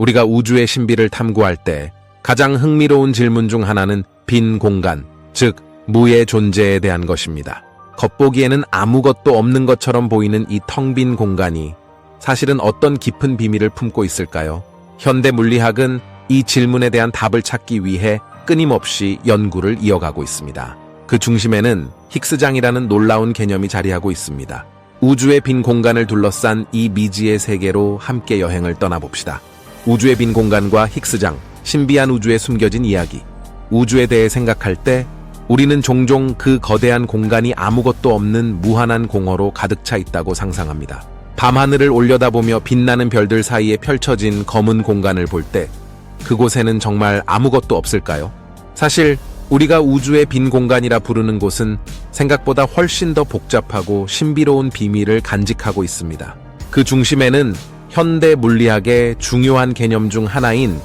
우리가 우주의 신비를 탐구할 때 가장 흥미로운 질문 중 하나는 빈 공간, 즉 무의 존재에 대한 것입니다. 겉보기에는 아무것도 없는 것처럼 보이는 이 텅 빈 공간이 사실은 어떤 깊은 비밀을 품고 있을까요? 현대 물리학은 이 질문에 대한 답을 찾기 위해 끊임없이 연구를 이어가고 있습니다. 그 중심에는 힉스장이라는 놀라운 개념이 자리하고 있습니다. 우주의 빈 공간을 둘러싼 이 미지의 세계로 함께 여행을 떠나봅시다. 우주의 빈 공간과 힉스장, 신비한 우주에 숨겨진 이야기. 우주에 대해 생각할 때 우리는 종종 그 거대한 공간이 아무것도 없는 무한한 공허로 가득 차 있다고 상상합니다. 밤하늘을 올려다보며 빛나는 별들 사이에 펼쳐진 검은 공간을 볼 때 그곳에는 정말 아무것도 없을까요? 사실 우리가 우주의 빈 공간이라 부르는 곳은 생각보다 훨씬 더 복잡하고 신비로운 비밀을 간직하고 있습니다. 그 중심에는 현대 물리학의 중요한 개념 중 하나인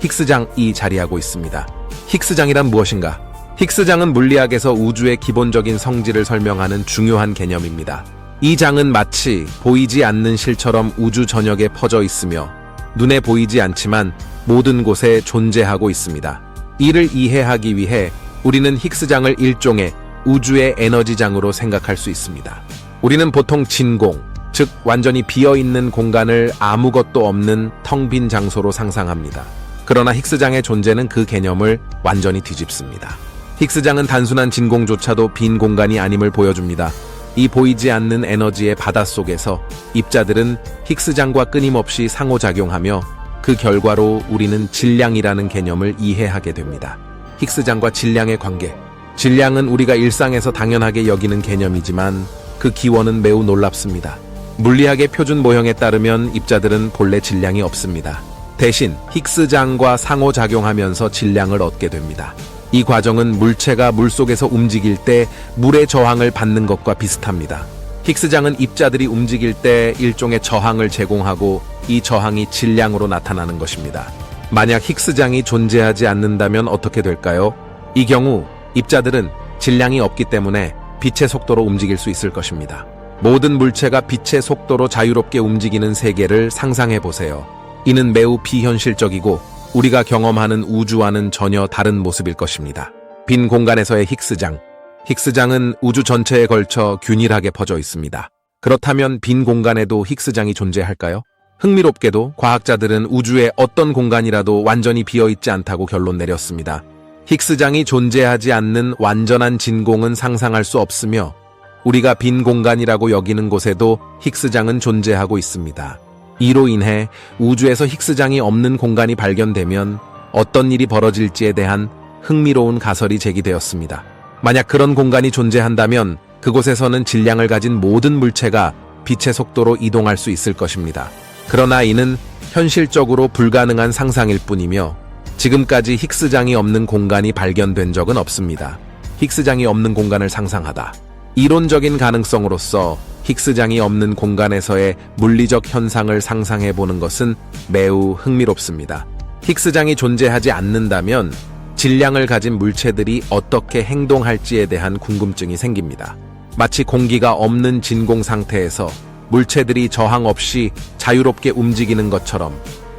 힉스장이 자리하고 있습니다. 힉스장이란 무엇인가? 힉스장은 물리학에서 우주의 기본적인 성질을 설명하는 중요한 개념입니다. 이 장은 마치 보이지 않는 실처럼 우주 전역에 퍼져 있으며 눈에 보이지 않지만 모든 곳에 존재하고 있습니다. 이를 이해하기 위해 우리는 힉스장을 일종의 우주의 에너지장으로 생각할 수 있습니다. 우리는 보통 진공, 즉 완전히 비어 있는 공간을 아무것도 없는 텅 빈 장소로 상상합니다. 그러나 힉스장의 존재는 그 개념을 완전히 뒤집습니다. 힉스장은 단순한 진공조차도 빈 공간이 아님을 보여줍니다. 이 보이지 않는 에너지의 바닷속에서 입자들은 힉스장과 끊임없이 상호작용하며 그 결과로 우리는 질량이라는 개념을 이해하게 됩니다. 힉스장과 질량의 관계. 질량은 우리가 일상에서 당연하게 여기는 개념이지만 그 기원은 매우 놀랍습니다. 물리학의 표준 모형에 따르면 입자들은 본래 질량이 없습니다. 대신 힉스장과 상호작용하면서 질량을 얻게 됩니다. 이 과정은 물체가 물속에서 움직일 때 물의 저항을 받는 것과 비슷합니다. 힉스장은 입자들이 움직일 때 일종의 저항을 제공하고 이 저항이 질량으로 나타나는 것입니다. 만약 힉스장이 존재하지 않는다면 어떻게 될까요? 이 경우 입자들은 질량이 없기 때문에 빛의 속도로 움직일 수 있을 것입니다. 모든 물체가 빛의 속도로 자유롭게 움직이는 세계를 상상해 보세요. 이는 매우 비현실적이고 우리가 경험하는 우주와는 전혀 다른 모습일 것입니다. 빈 공간에서의 힉스장. 힉스장은 우주 전체에 걸쳐 균일하게 퍼져 있습니다. 그렇다면 빈 공간에도 힉스장이 존재할까요? 흥미롭게도 과학자들은 우주의 어떤 공간이라도 완전히 비어 있지 않다고 결론 내렸습니다. 힉스장이 존재하지 않는 완전한 진공은 상상할 수 없으며 우리가 빈 공간이라고 여기는 곳에도 힉스장은 존재하고 있습니다. 이로 인해 우주에서 힉스장이 없는 공간이 발견되면 어떤 일이 벌어질지에 대한 흥미로운 가설이 제기되었습니다. 만약 그런 공간이 존재한다면 그곳에서는 질량을 가진 모든 물체가 빛의 속도로 이동할 수 있을 것입니다. 그러나 이는 현실적으로 불가능한 상상일 뿐이며 지금까지 힉스장이 없는 공간이 발견된 적은 없습니다. 힉스장이 없는 공간을 상상하다. 이론적인 가능성으로서 힉스장이 없는 공간에서의 물리적 현상을 상상해 보는 것은 매우 흥미롭습니다. 힉스장이 존재하지 않는다면 질량을 가진 물체들이 어떻게 행동할지에 대한 궁금증이 생깁니다. 마치 공기가 없는 진공 상태에서 물체들이 저항 없이 자유롭게 움직이는 것처럼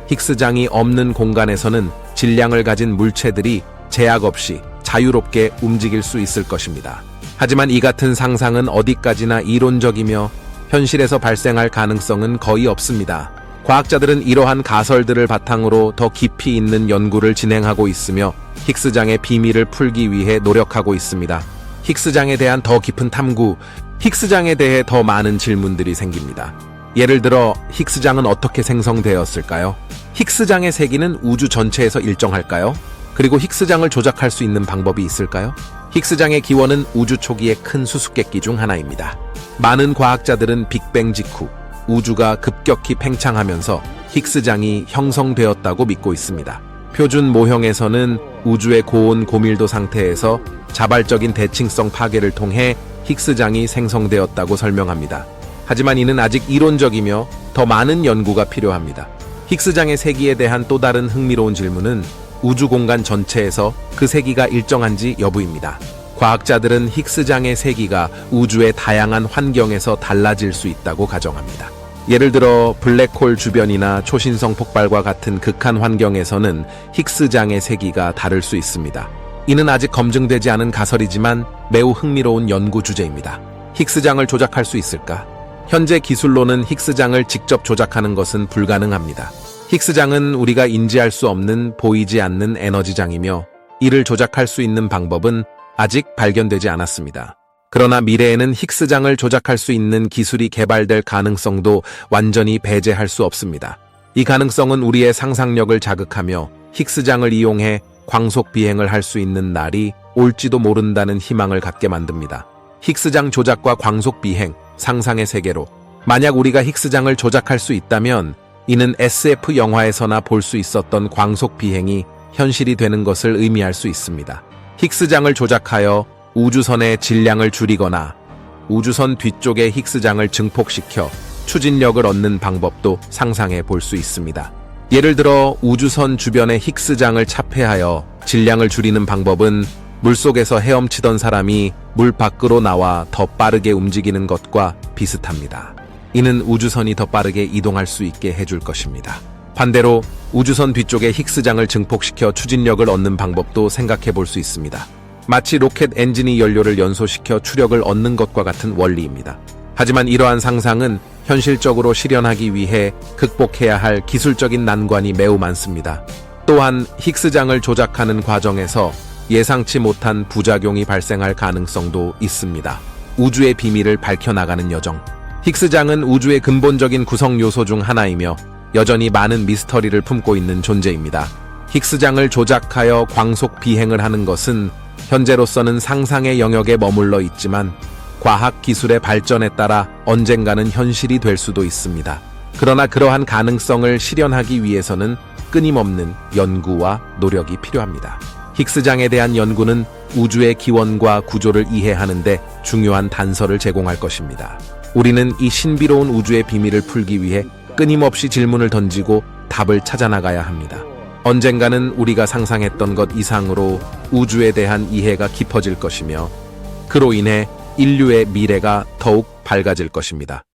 힉스장이 없는 공간에서는 질량을 가진 물체들이 제약 없이 자유롭게 움직일 수 있을 것입니다. 하지만 이 같은 상상은 어디까지나 이론적이며 현실에서 발생할 가능성은 거의 없습니다. 과학자들은 이러한 가설들을 바탕으로 더 깊이 있는 연구를 진행하고 있으며 힉스장의 비밀을 풀기 위해 노력하고 있습니다. 힉스장에 대한 더 깊은 탐구, 힉스장에 대해 더 많은 질문들이 생깁니다. 예를 들어 힉스장은 어떻게 생성되었을까요? 힉스장의 세기는 우주 전체에서 일정할까요? 그리고 힉스장을 조작할 수 있는 방법이 있을까요? 힉스장의 기원은 우주 초기의 큰 수수께끼 중 하나입니다. 많은 과학자들은 빅뱅 직후 우주가 급격히 팽창하면서 힉스장이 형성되었다고 믿고 있습니다. 표준 모형에서는 우주의 고온 고밀도 상태에서 자발적인 대칭성 파괴를 통해 힉스장이 생성되었다고 설명합니다. 하지만 이는 아직 이론적이며 더 많은 연구가 필요합니다. 힉스장의 세기에 대한 또 다른 흥미로운 질문은 우주 공간 전체에서 그 세기가 일정한지 여부입니다. 과학자들은 힉스장의 세기가 우주의 다양한 환경에서 달라질 수 있다고 가정합니다. 예를 들어 블랙홀 주변이나 초신성 폭발과 같은 극한 환경에서는 힉스장의 세기가 다를 수 있습니다. 이는 아직 검증되지 않은 가설이지만 매우 흥미로운 연구 주제입니다. 힉스장을 조작할 수 있을까? 현재 기술로는 힉스장을 직접 조작하는 것은 불가능합니다. 힉스장은 우리가 인지할 수 없는 보이지 않는 에너지장이며 이를 조작할 수 있는 방법은 아직 발견되지 않았습니다. 그러나 미래에는 힉스장을 조작할 수 있는 기술이 개발될 가능성도 완전히 배제할 수 없습니다. 이 가능성은 우리의 상상력을 자극하며 힉스장을 이용해 광속 비행을 할 수 있는 날이 올지도 모른다는 희망을 갖게 만듭니다. 힉스장 조작과 광속 비행, 상상의 세계로 만약 우리가 힉스장을 조작할 수 있다면 이는 SF 영화에서나 볼 수 있었던 광속 비행이 현실이 되는 것을 의미할 수 있습니다. 힉스장을 조작하여 우주선의 질량을 줄이거나 우주선 뒤쪽에 힉스장을 증폭시켜 추진력을 얻는 방법도 상상해 볼 수 있습니다. 예를 들어 우주선 주변의 힉스장을 차폐하여 질량을 줄이는 방법은 물속에서 헤엄치던 사람이 물 밖으로 나와 더 빠르게 움직이는 것과 비슷합니다. 이는 우주선이 더 빠르게 이동할 수 있게 해줄 것입니다. 반대로 우주선 뒤쪽에 힉스장을 증폭시켜 추진력을 얻는 방법도 생각해 볼 수 있습니다. 마치 로켓 엔진이 연료를 연소시켜 추력을 얻는 것과 같은 원리입니다. 하지만 이러한 상상은 현실적으로 실현하기 위해 극복해야 할 기술적인 난관이 매우 많습니다. 또한 힉스장을 조작하는 과정에서 예상치 못한 부작용이 발생할 가능성도 있습니다. 우주의 비밀을 밝혀나가는 여정. 힉스장은 우주의 근본적인 구성 요소 중 하나이며 여전히 많은 미스터리를 품고 있는 존재입니다. 힉스장을 조작하여 광속 비행을 하는 것은 현재로서는 상상의 영역에 머물러 있지만 과학 기술의 발전에 따라 언젠가는 현실이 될 수도 있습니다. 그러나 그러한 가능성을 실현하기 위해서는 끊임없는 연구와 노력이 필요합니다. 힉스장에 대한 연구는 우주의 기원과 구조를 이해하는 데 중요한 단서를 제공할 것입니다. 우리는 이 신비로운 우주의 비밀을 풀기 위해 끊임없이 질문을 던지고 답을 찾아나가야 합니다. 언젠가는 우리가 상상했던 것 이상으로 우주에 대한 이해가 깊어질 것이며 그로 인해 인류의 미래가 더욱 밝아질 것입니다.